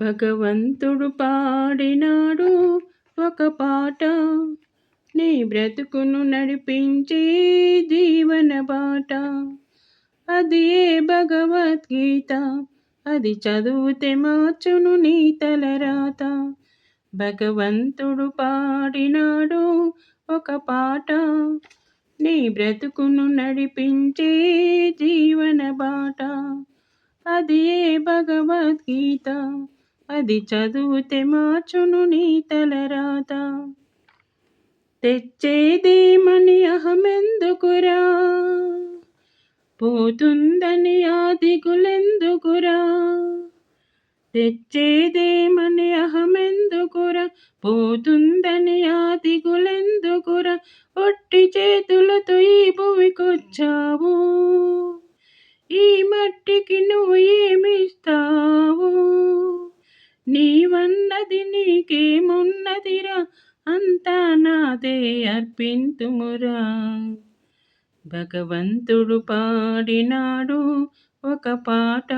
భగవంతుడు పాడినాడు ఒక పాట. నీ బ్రతుకును నడిపించే జీవన బాట. అది ఏ భగవద్గీత. అది చదువుతే మార్చును నీ తలరాత భగవంతుడు పాడినాడు ఒక పాట. నీ బ్రతుకును నడిపించే జీవన బాట. అది ఏ భగవద్గీత. అది చదువుతే మార్చును నీ తలరాత. తెచ్చేదేమని అహమెందుకురా? పోతుందని ఆ దిగులెందుకురా? తెచ్చేదేమని అహమెందుకురా? పోతుందని ఆ దిగులెందుకురా? ఒట్టి చేతులతో ఈ భూమికొచ్చావు. ఈ మట్టికి నువ్వు ఏమిస్తావు? తీరా అంతా నాదే అర్పింతుమురా. భగవంతుడు పాడినాడు ఒక పాట.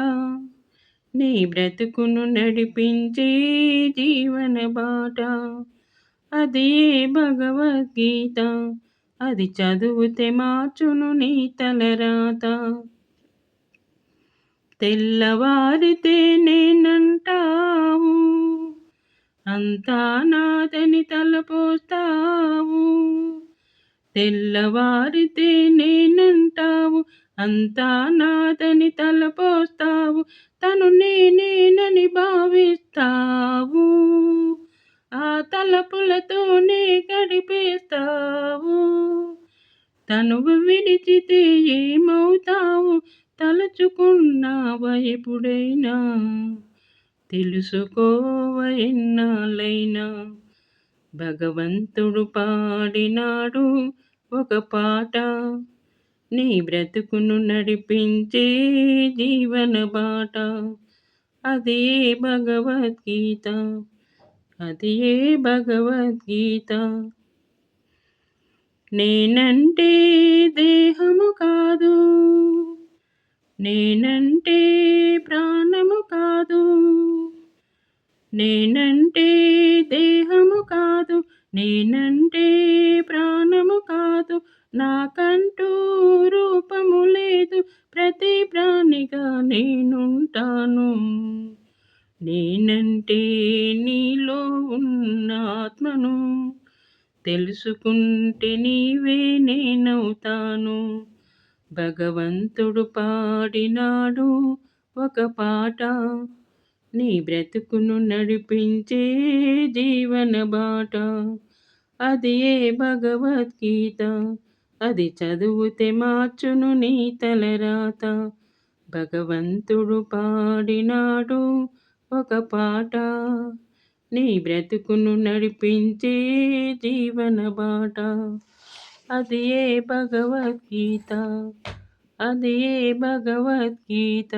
నీ బ్రతుకును నడిపించే జీవన బాట. అది భగవద్గీత. అది చదువుతే మార్చును నీ తలరాత. తెల్లవారితే నేనంటావు. అంతా నాదని తలపోస్తావు. తెల్లవారితే నేనంటావు అంతా నాదని తలపోస్తావు. తను నేనేనని భావిస్తావు. ఆ తలపులతోనే గడిపేస్తావు. తనువు విడిచితే ఏమవుతావు? తలుచుకున్నావా ఎప్పుడైనా? తెలుసుకో. ఎన్నాళ్ళైనా భగవంతుడు పాడినాడు ఒక పాట. నీ బ్రతుకును నడిపించే జీవన బాట. అదే భగవద్గీత అదే భగవద్గీత. నేనంటే దేహము కాదు నేనంటే ప్రాణము కాదు. నేనంటే దేహము కాదు నేనంటే ప్రాణము కాదు నాకంటూ రూపము లేదు ప్రతి ప్రాణిగా నేనుంటాను. నేనంటే నీలో ఉన్న ఆత్మను తెలుసుకుంటే నీవే నేనవుతాను. భగవంతుడు పాడినాడు ఒక పాట నీ బ్రతుకును నడిపించే జీవన బాట. అది ఏ భగవద్గీత? అది చదువుతే మార్చును నీ తలరాత భగవంతుడు పాడినాడు ఒక పాట. నీ బ్రతుకును నడిపించే జీవన బాట. అది ఏ భగవద్గీత? అది ఏ భగవద్గీత?